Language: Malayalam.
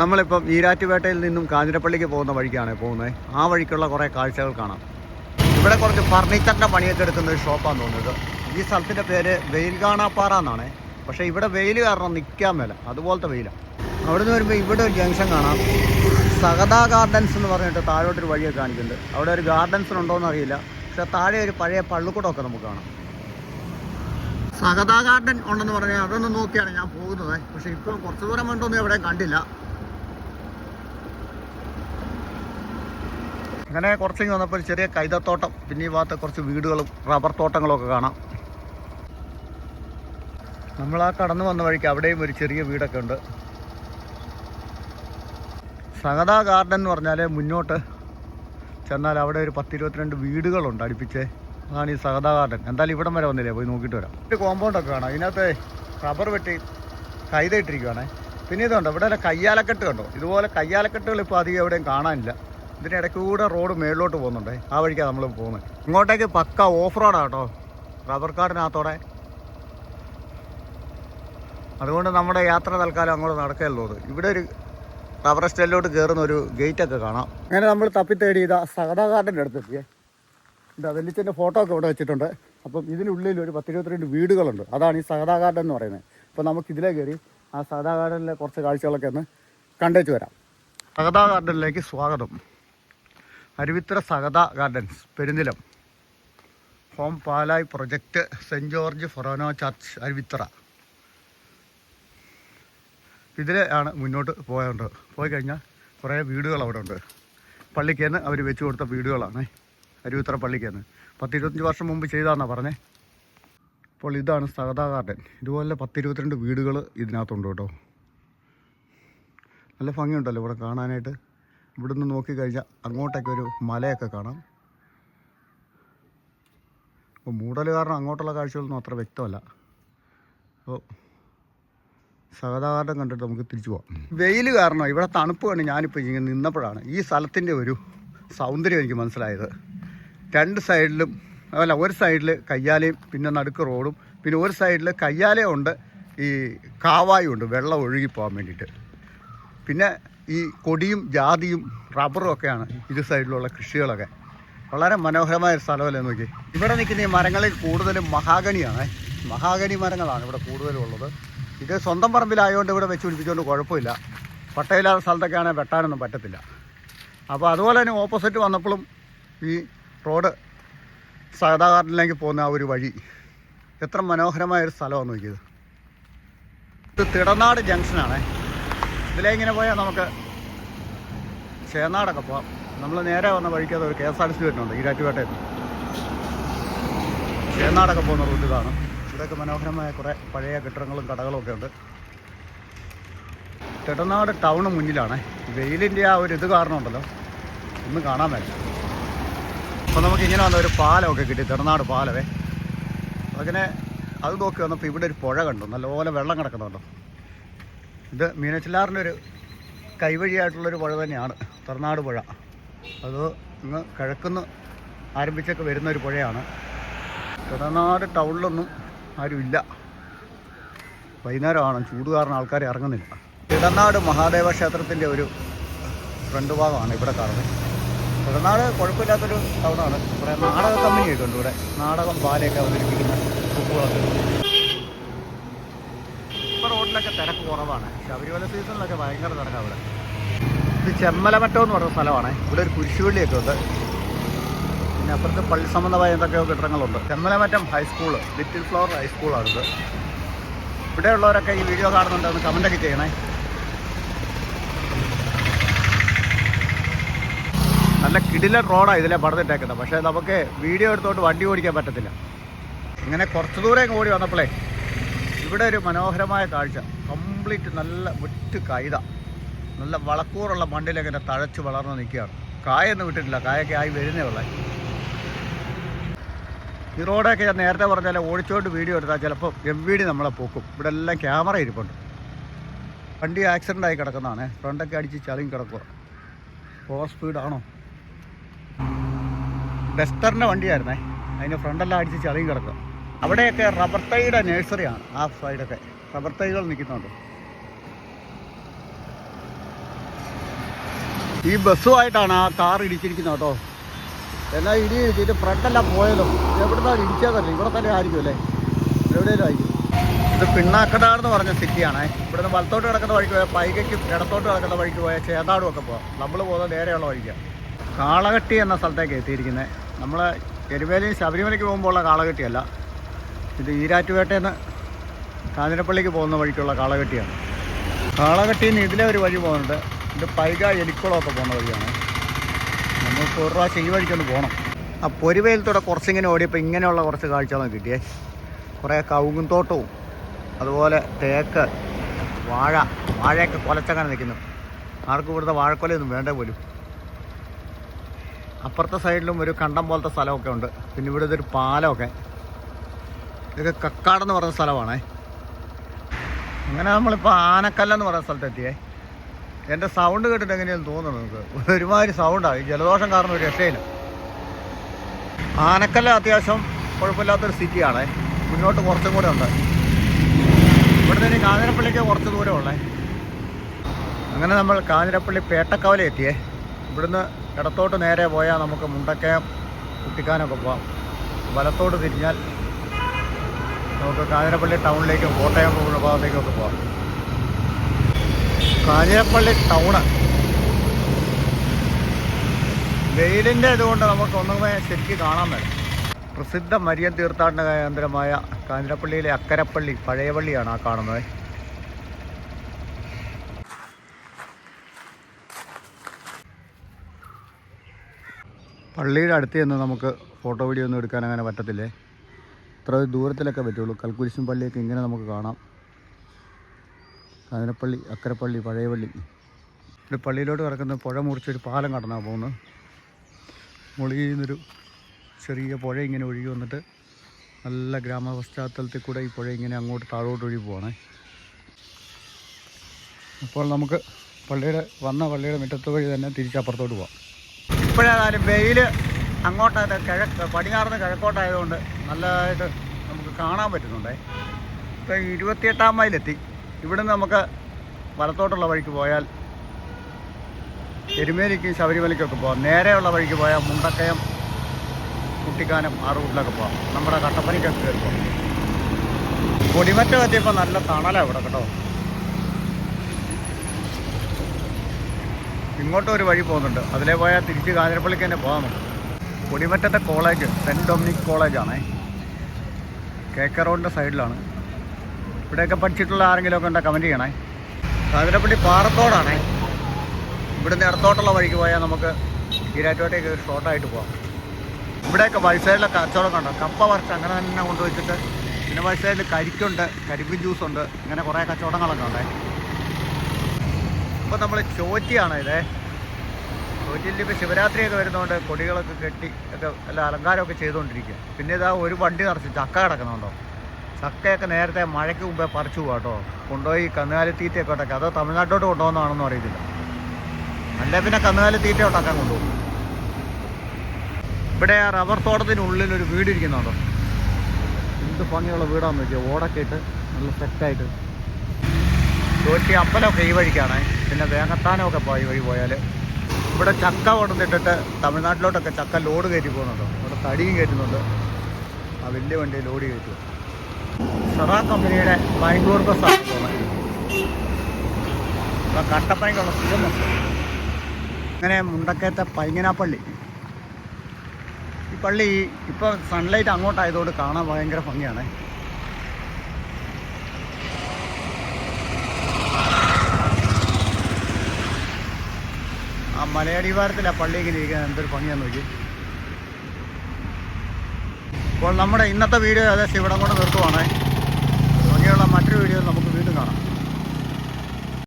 നമ്മളിപ്പം ഈരാറ്റുപേട്ടയിൽ നിന്നും കാഞ്ഞിരപ്പള്ളിക്ക് പോകുന്ന വഴിക്കാണ് പോകുന്നത്. ആ വഴിക്കുള്ള കുറേ കാഴ്ചകൾ കാണാം. ഇവിടെ കുറച്ച് ഫർണിച്ചറിന്റെ പണിയൊക്കെ എടുക്കുന്ന ഒരു ഷോപ്പാന്ന് തോന്നുന്നത് ഈ സ്ഥലത്തിന്റെ പേര് വെയിൽ കാണാപ്പാറ എന്നാണ്. പക്ഷേ ഇവിടെ വെയിൽ കാരണം നിൽക്കാൻ മേല. അതുപോലത്തെ വെയിലാണ് അവിടെ നിന്ന് വരുമ്പോൾ ഇവിടെ ഒരു ജംഗ്ഷൻ കാണാം. സഹദ ഗാർഡൻസ് എന്ന് പറഞ്ഞിട്ട് താഴോട്ടൊരു വഴിയൊക്കെ കാണിക്കുന്നുണ്ട്. അവിടെ ഒരു ഗാർഡൻസ് ഉണ്ടോയെന്ന് അറിയില്ല. പക്ഷേ താഴെ ഒരു പഴയ പള്ളിക്കൂടമൊക്കെ നമുക്ക് കാണാം. സഹദ ഗാർഡൻ ഉണ്ടെന്ന് പറഞ്ഞാൽ അതൊന്ന് നോക്കിയാണ് ഞാൻ പോകുന്നത്. പക്ഷെ ഇപ്പോൾ കുറച്ച് ദൂരം വേണ്ടൊന്നും എവിടെ കണ്ടില്ല. അങ്ങനെ കുറച്ചെങ്കിൽ വന്നപ്പോൾ ഒരു ചെറിയ കൈതത്തോട്ടം പിന്നെ ഈ ഭാഗത്ത് കുറച്ച് വീടുകളും റബ്ബർ തോട്ടങ്ങളും ഒക്കെ കാണാം. നമ്മൾ ആ കടന്നു വന്ന വഴിക്ക് അവിടെയും ഒരു ചെറിയ വീടൊക്കെ ഉണ്ട്. സഹദ ഗാർഡൻ എന്ന് പറഞ്ഞാൽ മുന്നോട്ട് ചെന്നാൽ അവിടെ ഒരു പത്തിരുപത്തിരണ്ട് വീടുകളുണ്ട് അടുപ്പിച്ച്. അതാണ് ഈ സഹദ ഗാർഡൻ. എന്തായാലും ഇവിടം വരെ വന്നില്ലേ? പോയി നോക്കിയിട്ട് വരാം. ഒരു കോമ്പൗണ്ടൊക്കെ കാണാം. ഇതിനകത്ത് റബ്ബർ വെട്ടി കൈത പിന്നെ ഇതുണ്ട്. ഇവിടെ കയ്യാലക്കെട്ട് കണ്ടോ? ഇതുപോലെ കയ്യാലക്കെട്ടുകൾ ഇപ്പോൾ അധികം എവിടെയും കാണാനില്ല. ഇതിനിടയ്ക്ക് കൂടെ റോഡ് മേളിലോട്ട് പോകുന്നുണ്ട്. ആ വഴിക്കാണ് നമ്മൾ പോകുന്നത് ഇങ്ങോട്ടേക്ക് പക്ക ഓഫ് റോഡാണ് കേട്ടോ. റബ്ബർ കാടിനകത്തോടെ. അതുകൊണ്ട് നമ്മുടെ യാത്ര തൽക്കാലം അങ്ങോട്ട് നടക്കുകയുള്ളൂ. ഇവിടെ ഒരു റബ്ബർ സ്റ്റൈലിലോട്ട് കയറുന്ന ഒരു ഗേറ്റൊക്കെ കാണാം. അങ്ങനെ നമ്മൾ തപ്പി തേടി ഇതാ സഹതാ ഗാർഡന്റെ അടുത്തെത്തിയേ. ഇതാ വെല്ലിച്ചന്റെ ഫോട്ടോ ഒക്കെ ഇവിടെ വെച്ചിട്ടുണ്ട്. അപ്പം ഇതിനുള്ളിൽ ഒരു പത്തിരുപത്തിരണ്ട് വീടുകളുണ്ട്. അതാണ് ഈ സഹതാ ഗാർഡൻ എന്ന് പറയുന്നത്. അപ്പോൾ നമുക്ക് ഇതിലേ കയറി ആ സഹതാ ഗാർഡനിലെ കുറച്ച് കാഴ്ചകളൊക്കെ ഒന്ന് കണ്ടേച്ച് വരാം. സഹതാ ഗാർഡനിലേക്ക് സ്വാഗതം. Aruvithura Sahatha gardens Perunnilam home Palai project Saint George forane church Aruvithura. ഇതിൽ ആണ് മുന്നോട്ട് പോയത് പോയി കഴിഞ്ഞാൽ കുറേ വീടുകൾ അവിടെ ഉണ്ട്. പള്ളിക്കേന്ന് അവർ വെച്ചു കൊടുത്ത വീടുകളാണ്. അരുവിത്ര പള്ളിക്കേന്ന്. പത്തിരുപത്തഞ്ച് വർഷം മുമ്പ് ചെയ്താന്നാണ് പറഞ്ഞേ. അപ്പോൾ ഇതാണ് സഹതാ ഗാർഡൻ. ഇതുപോലെ പത്തിരുപത്തിരണ്ട് വീടുകൾ ഇതിനകത്തുണ്ട് കേട്ടോ. നല്ല ഭംഗിയുണ്ടല്ലോ ഇവിടെ കാണാനായിട്ട്. ഇവിടെ നിന്ന് നോക്കിക്കഴിഞ്ഞാൽ അങ്ങോട്ടേക്ക് ഒരു മലയൊക്കെ കാണാം. അപ്പോൾ മൂടൽ കാരണം അങ്ങോട്ടുള്ള കാഴ്ചകളൊന്നും അത്ര വ്യക്തമല്ല. അപ്പോൾ സഹതാകാരം കണ്ടിട്ട് നമുക്ക് തിരിച്ചു പോകാം വെയിൽ കാരണം ഇവിടെ തണുപ്പ് കണ്ട് ഞാനിപ്പോൾ ഇങ്ങനെ നിന്നപ്പോഴാണ് ഈ സ്ഥലത്തിന്റെ ഒരു സൗന്ദര്യം എനിക്ക് മനസ്സിലായത്. രണ്ട് സൈഡിലും അല്ല ഒരു സൈഡിൽ കയ്യാലയും പിന്നെ നടുക്ക് റോഡും പിന്നെ ഒരു സൈഡിൽ കയ്യാലയും ഉണ്ട് ഈ കാവായും ഉണ്ട് വെള്ളം ഒഴുകി പോകാൻ വേണ്ടിയിട്ട്. പിന്നെ ഈ കൊടിയും ജാതിയും റബ്ബറും ഒക്കെയാണ് ഇരു സൈഡിലുള്ള കൃഷികളൊക്കെ. വളരെ മനോഹരമായ ഒരു സ്ഥലമല്ലേ നോക്കി ഇവിടെ നിൽക്കുന്ന ഈ മരങ്ങളിൽ കൂടുതലും മഹാഗണിയാണ്. മഹാഗണി മരങ്ങളാണ് ഇവിടെ കൂടുതലും ഉള്ളത് ഇത് സ്വന്തം പറമ്പിലായതുകൊണ്ട് ഇവിടെ വെച്ച് പിടിപ്പിച്ചുകൊണ്ട് കുഴപ്പമില്ല. പട്ടയില്ലാത്ത സ്ഥലത്തൊക്കെ ആണെങ്കിൽ വെട്ടാനൊന്നും പറ്റത്തില്ല. അപ്പോൾ അതുപോലെ തന്നെ ഓപ്പോസിറ്റ് വന്നപ്പോഴും ഈ റോഡ് സഹതാ ഗാർഡനിലേക്ക് പോകുന്ന ആ ഒരു വഴി. എത്ര മനോഹരമായ ഒരു സ്ഥലമാണ് നോക്കിയത്. ഇത് തിടനാട് ജംഗ്ഷനാണേ ഇതിലേ ഇങ്ങനെ പോയാൽ നമുക്ക് ചേന്നാടൊക്കെ പോവാം. നമ്മൾ നേരെ വന്ന വഴിക്ക് അത് ഒരു K S R T C വരുന്നുണ്ട് ഈരാറ്റുപേട്ടയിൽ ചേന്നാടൊക്കെ പോകുന്ന റൂട്ട് ഇതാണ്. ഇവിടെയൊക്കെ മനോഹരമായ കുറേ പഴയ കെട്ടിടങ്ങളും കടകളും ഒക്കെ ഉണ്ട്. തിടനാട് ടൗണ് മുന്നിലാണ്. വെയിലിന്റെ ആ ഒരു ഇത് കാരണമുണ്ടല്ലോ ഒന്നും കാണാൻ പറ്റില്ല അപ്പോൾ നമുക്ക് ഇങ്ങനെ വന്ന ഒരു പാലമൊക്കെ കിട്ടി തിടനാട് പാലവേ അങ്ങനെ അത് നോക്കി വന്നപ്പോൾ ഇവിടെ ഒരു പുഴ കണ്ടു. നല്ലപോലെ വെള്ളം കിടക്കുന്നുണ്ടോ ഇത് മീനച്ചിലാറിന്റെ ഒരു കൈവഴിയായിട്ടുള്ളൊരു പുഴ തന്നെയാണ് തറനാട് പുഴ. അത് ഇന്ന് കിഴക്കുന്ന് ആരംഭിച്ചൊക്കെ വരുന്ന ഒരു പുഴയാണ്. തറനാട് ടൗണിലൊന്നും ആരുമില്ല. വൈകുന്നേരമാണ് ചൂട് കാരണം ആൾക്കാർ ഇറങ്ങുന്നില്ല. ഇടനാട് മഹാദേവ ക്ഷേത്രത്തിന്റെ ഒരു ഫ്രണ്ട് ഭാഗമാണ് ഇവിടെ കാണുന്നത്. ഇടനാട് കുഴപ്പമില്ലാത്തൊരു ടൗണാണ്. കുറേ നാടക കമ്പനിയൊക്കെ ഉണ്ട് ഇവിടെ. നാടകം പാലയൊക്കെ അവതരിപ്പിക്കുന്ന ബുക്കുകളൊക്കെ റോഡിലൊക്കെ തിരക്ക് കുറവാണ്. ശബരിമല സീസണിലൊക്കെ ഭയങ്കര തിരക്കാണ് അവിടെ ഇത് ചെമ്മലമറ്റം എന്ന് പറഞ്ഞ സ്ഥലമാണ്. ഇവിടെ ഒരു കുരിശുപള്ളിയൊക്കെ ഉണ്ട്. പിന്നെ അപ്പുറത്ത് പള്ളി സംബന്ധമായ എന്തൊക്കെയോ കെട്ടിടങ്ങളുണ്ട്. Chemmalamattam high school little flower ഹൈസ്കൂളാണിത് ഇവിടെയുള്ളവരൊക്കെ ഈ വീഡിയോ കാണുന്നുണ്ടെന്ന് കമന്റൊക്കെ ചെയ്യണേ. നല്ല കിടിലൻ റോഡാണ് ഇതിലെ പടന്നിട്ടേക്കുന്നത് പക്ഷേ നമുക്ക് വീഡിയോ എടുത്തോണ്ട് വണ്ടി ഓടിക്കാൻ പറ്റത്തില്ല. ഇങ്ങനെ കുറച്ച് ദൂരം ഓടി വന്നപ്പോഴേ ഇവിടെ ഒരു മനോഹരമായ കാഴ്ച. കംപ്ലീറ്റ് നല്ല മുറ്റ് കൈത. നല്ല വളക്കൂറുള്ള മണ്ണിലങ്ങനെ തഴച്ച് വളർന്ന് നിൽക്കുകയാണ്. കായൊന്നും വിട്ടിട്ടില്ല കായൊക്കെ ആയി വരുന്നേ ഉള്ളേ. ഈ റോഡൊക്കെ ഞാൻ നേരത്തെ പറഞ്ഞാൽ ഓടിച്ചോണ്ട് വീഡിയോ എടുത്താൽ ചിലപ്പോൾ എം വി ഡി നമ്മളെ പോക്കും. ഇവിടെ എല്ലാം ക്യാമറ ഇരിപ്പുണ്ട്. വണ്ടി ആക്സിഡന്റ് ആയി കിടക്കുന്നതാണ്. ഫ്രണ്ടൊക്കെ അടിച്ച് ചളിയും കിടക്കുക ഓവർ സ്പീഡാണോ ഡസ്റ്ററിന്റെ വണ്ടിയായിരുന്നേ. അതിന്റെ ഫ്രണ്ടെല്ലാം അടിച്ച് ചളിയും കിടക്കുക അവിടെയൊക്കെ റബ്ബർ തൈയുടെ നഴ്സറിയാണ്. ആ സൈഡൊക്കെ. റബ്ബർ തൈകൾ നിൽക്കുന്നുണ്ട്. ഈ ബസ്സുമായിട്ടാണ് ആ കാർ ഇടിച്ചിരിക്കുന്നത് കേട്ടോ. എന്നാൽ ഇടി ഇടിച്ചിട്ട് ഫ്രണ്ടെല്ലാം പോയതും എവിടുന്നാണ് ഇടിച്ചതല്ല ഇവിടെ തന്നെ ആയിരിക്കും അല്ലേ? എവിടെയെങ്കിലും ആയിരിക്കും. ഇത് പിണ്ണാക്കടാട് എന്ന് പറഞ്ഞ സിറ്റിയാണേ. ഇവിടുന്ന് വലത്തോട്ട് കിടക്കുന്ന വഴിക്ക് പോയാൽ പൈകയ്ക്ക് ഇടത്തോട്ട് കിടക്കുന്ന വഴിക്ക് പോയാൽ ചേതാടും ഒക്കെ പോകാം നമ്മൾ പോകുന്നത് നേരെയുള്ള വഴിക്കാണ് കാളകട്ടി എന്ന സ്ഥലത്തേക്ക് എത്തിയിരിക്കുന്നത് നമ്മൾ എരുമേലി ശബരിമലയ്ക്ക് പോകുമ്പോഴുള്ള കാളകെട്ടിയല്ല. ഇത് ഈരാറ്റുപേട്ടയിൽ നിന്ന് കാഞ്ഞിരപ്പള്ളിക്ക് പോകുന്ന വഴിക്കുള്ള കാളകെട്ടിയാണ്. കാളകെട്ടിയിൽ ഇതിലെ ഒരു വഴി പോകുന്നുണ്ട്. ഇത് പൈക എലിക്കുളമൊക്കെ പോകുന്ന വഴിയാണ്. നമുക്ക് ഒരു പ്രാവശ്യം ഈ വഴിക്കൊന്ന് പോകണം ആ പൊരുവേലത്തൂടെ കുറച്ചിങ്ങനെ ഓടിയപ്പോൾ ഇങ്ങനെയുള്ള കുറച്ച് കാഴ്ചകളും കിട്ടിയേ. കുറേ കവുങ്ങും തോട്ടവും അതുപോലെ തേക്ക് വാഴ വാഴയൊക്കെ കൊലച്ചങ്ങനെ നിൽക്കുന്നു. ആർക്കും ഇവിടുത്തെ വാഴക്കൊലയൊന്നും വേണ്ട പോലും. അപ്പുറത്തെ സൈഡിലും ഒരു കണ്ടം പോലത്തെ സ്ഥലമൊക്കെ ഉണ്ട്. പിന്നെ ഇവിടുത്തെ ഒരു പാലമൊക്കെ. ഇതൊക്കെ കക്കാടെന്ന് പറയുന്ന സ്ഥലമാണേ. അങ്ങനെ നമ്മളിപ്പോൾ ആനക്കല്ലെന്ന് പറയുന്ന സ്ഥലത്തെത്തിയേ. എന്റെ സൗണ്ട് കേട്ടിട്ട് എങ്ങനെയാണെന്ന് തോന്നുന്നു നിങ്ങൾക്ക്? ഒരുമാതിരി സൗണ്ടാണ് ജലദോഷം കാരണം ഒരു രക്ഷയില്ല. ആനക്കല്ല അത്യാവശ്യം കുഴപ്പമില്ലാത്തൊരു സിറ്റിയാണേ മുന്നോട്ട് കുറച്ചും കൂടെ ഉണ്ട്. ഇവിടുന്ന് ഇനി കാഞ്ഞിരപ്പള്ളിക്ക് കുറച്ച് ദൂരം ഉള്ളേ. അങ്ങനെ നമ്മൾ കാഞ്ഞിരപ്പള്ളി പേട്ടക്കവല എത്തിയേ ഇവിടുന്ന് ഇടത്തോട്ട് നേരെ പോയാൽ നമുക്ക് മുണ്ടക്കയം കുട്ടിക്കാനൊക്കെ പോവാം. വലത്തോട്ട് തിരിഞ്ഞാൽ നമുക്ക് കാഞ്ഞിരപ്പള്ളി ടൗണിലേക്കും കോട്ടയം ഭാഗത്തേക്കും ഒക്കെ പോവാം. കാഞ്ഞിരപ്പള്ളി ടൗണ്. വെയിലിന്റെ ഇതുകൊണ്ട് നമുക്ക് ഒന്നുമേ ശരിക്ക് കാണാൻ പറ്റും. പ്രസിദ്ധ മരിയൻ തീർത്ഥാടന കേന്ദ്രമായ കാഞ്ഞിരപ്പള്ളിയിലെ അക്കരപ്പള്ളി പഴയ പള്ളിയാണ് ആ കാണുന്നത്. പള്ളിയുടെ അടുത്ത് നിന്ന് നമുക്ക് ഫോട്ടോ വീഡിയോ ഒന്നും എടുക്കാൻ അങ്ങനെ പറ്റത്തില്ലേ? ഇത്ര ദൂരത്തിലൊക്കെ പറ്റുള്ളൂ. കൽക്കുരിശും പള്ളിയൊക്കെ ഇങ്ങനെ നമുക്ക് കാണാം. കാനനപ്പള്ളി അക്കരപ്പള്ളി പഴയപള്ളി. ഒരു പള്ളിയിലോട്ട് കിടക്കുന്ന പുഴ മുറിച്ചൊരു പാലം കടന്നാണ് പോകുന്നത്. മുകളിൽ നിന്നൊരു ചെറിയ പുഴ ഇങ്ങനെ ഒഴുകി വന്നിട്ട് നല്ല ഗ്രാമ പശ്ചാത്തലത്തിൽ കൂടെ ഈ പുഴ ഇങ്ങനെ അങ്ങോട്ട് താഴോട്ട് ഒഴുകി പോവാണേ. അപ്പോൾ നമുക്ക് പള്ളിയുടെ വന്ന പള്ളിയുടെ മുറ്റത്ത് വഴി തന്നെ തിരിച്ചപ്പുറത്തോട്ട് പോവാം. ഇപ്പോഴേതായാലും വെയിൽ അങ്ങോട്ടായിട്ട് കിഴക്ക് പടിഞ്ഞാറിന് കിഴക്കോട്ടായതുകൊണ്ട് നല്ലതായിട്ട് നമുക്ക് കാണാൻ പറ്റുന്നുണ്ടേ. ഇപ്പം ഇരുപത്തിയെട്ടാം മൈലെത്തി. ഇവിടുന്ന് നമുക്ക് വലത്തോട്ടുള്ള വഴിക്ക് പോയാൽ എരുമേലിക്കും ശബരിമലയ്ക്കൊക്കെ പോകാം നേരെയുള്ള വഴിക്ക് പോയാൽ മുണ്ടക്കയം കുട്ടിക്കാനം ആ റൂട്ടിലൊക്കെ പോകാം നമ്മുടെ കട്ടപ്പനയ്ക്കൊക്കെ കയറി പോകാം കൊടിമറ്റം എത്തിയപ്പോൾ നല്ല തണലാണ് ഇവിടെ കേട്ടോ. ഇങ്ങോട്ടും ഒരു വഴി പോകുന്നുണ്ട്. അതിലേ പോയാൽ തിരിച്ച് കാഞ്ഞിരപ്പള്ളിക്ക് തന്നെ പോകാൻ നമുക്ക്. കൊടിമറ്റത്തെ കോളേജ് സെന്റ് ഡൊമിനിക് കോളേജാണേ. കെ റോഡിന്റെ സൈഡിലാണ്. ഇവിടെയൊക്കെ പഠിച്ചിട്ടുള്ള ആരെങ്കിലുമൊക്കെ ഉണ്ടെങ്കിൽ കമന്റ് ചെയ്യണേ. കാതിരപ്പള്ളി പാറത്തോടാണേ. ഇവിടുന്ന് ഇടത്തോട്ടുള്ള വഴിക്ക് പോയാൽ നമുക്ക് ഈരാറ്റുപേട്ടയ്ക്ക് ഷോർട്ടായിട്ട് പോകാം ഇവിടെയൊക്കെ വൈസൈഡിലെ കച്ചവടം കണ്ടോ? കപ്പ വറുത്ത് അങ്ങനെ തന്നെ കൊണ്ടുവച്ചിട്ട് പിന്നെ വൈസൈഡിൽ കരിക്കുണ്ട് കരിമ്പിൻ ജ്യൂസ് ഉണ്ട് ഇങ്ങനെ കുറേ കച്ചവടങ്ങളൊക്കെ ഉണ്ടേ. ഇപ്പോൾ നമ്മൾ ചോറ്റിയാണ് ഇതേ. ഇപ്പോൾ ശിവരാത്രിയൊക്കെ വരുന്നതുകൊണ്ട് കൊടികളൊക്കെ കെട്ടി ഒക്കെ നല്ല അലങ്കാരമൊക്കെ ചെയ്തുകൊണ്ടിരിക്കുക പിന്നെ ഇതാ ഒരു വണ്ടി നിറച്ച് ചക്ക കിടക്കുന്നുണ്ടോ? ചക്കയൊക്കെ നേരത്തെ മഴയ്ക്ക് മുമ്പേ പറിച്ചു പോകാം കേട്ടോ കൊണ്ടുപോയി കന്നുകാലി തീറ്റയൊക്കെ ഉണ്ടാക്കി അതോ തമിഴ്നാട്ടിലോട്ട് കൊണ്ടുപോകുന്നതാണെന്നും അറിയത്തില്ല. അല്ല പിന്നെ കന്നുകാലി തീറ്റ ഉണ്ടാക്കാൻ കൊണ്ടുപോകും. ഇവിടെ ആ റബ്ബർ തോട്ടത്തിനുള്ളിൽ ഒരു വീട് ഇരിക്കുന്നുണ്ടോ എന്ത് ഭംഗിയുള്ള വീടാന്ന് വെച്ചാൽ ഓടൊക്കെ ഇട്ട് നല്ല സെറ്റായിട്ട്. തോറ്റി അമ്പലമൊക്കെ ഈ വഴിക്കാണ്. പിന്നെ വേങ്ങത്താനമൊക്കെ പോയി വഴി പോയാൽ ഇവിടെ ചക്ക കൊണ്ടുവന്നിട്ടിട്ട് തമിഴ്നാട്ടിലോട്ടൊക്കെ ചക്ക ലോഡ് കയറ്റി പോകുന്നുണ്ട്. ഇവിടെ തടിയും കയറ്റുന്നുണ്ട്. ആ വലിയ വണ്ടി ലോഡ് കയറ്റുക സദാ കമ്പനിയുടെ ബാംഗ്ലൂർ ബസ്സാണ് പോകുന്നത്. ഇവിടെ കട്ടപ്പനയ്ക്കുള്ള സുഖം ബസ്. അങ്ങനെ മുണ്ടക്കയത്തെ പൈങ്ങനാപ്പള്ളി. ഈ പള്ളി ഇപ്പോൾ സൺലൈറ്റ് അങ്ങോട്ടായതുകൊണ്ട് കാണാൻ ഭയങ്കര ഭംഗിയാണ്. മലയടിവാരത്തിൽ ആ പള്ളി ഇങ്ങനെ ഇരിക്കുന്നത് എന്തൊരു ഭംഗിയാന്ന് നോക്കി അപ്പോൾ നമ്മുടെ ഇന്നത്തെ വീഡിയോ ഏകദേശം ഇവിടെ കൊണ്ട് നിർത്തുവാണേ.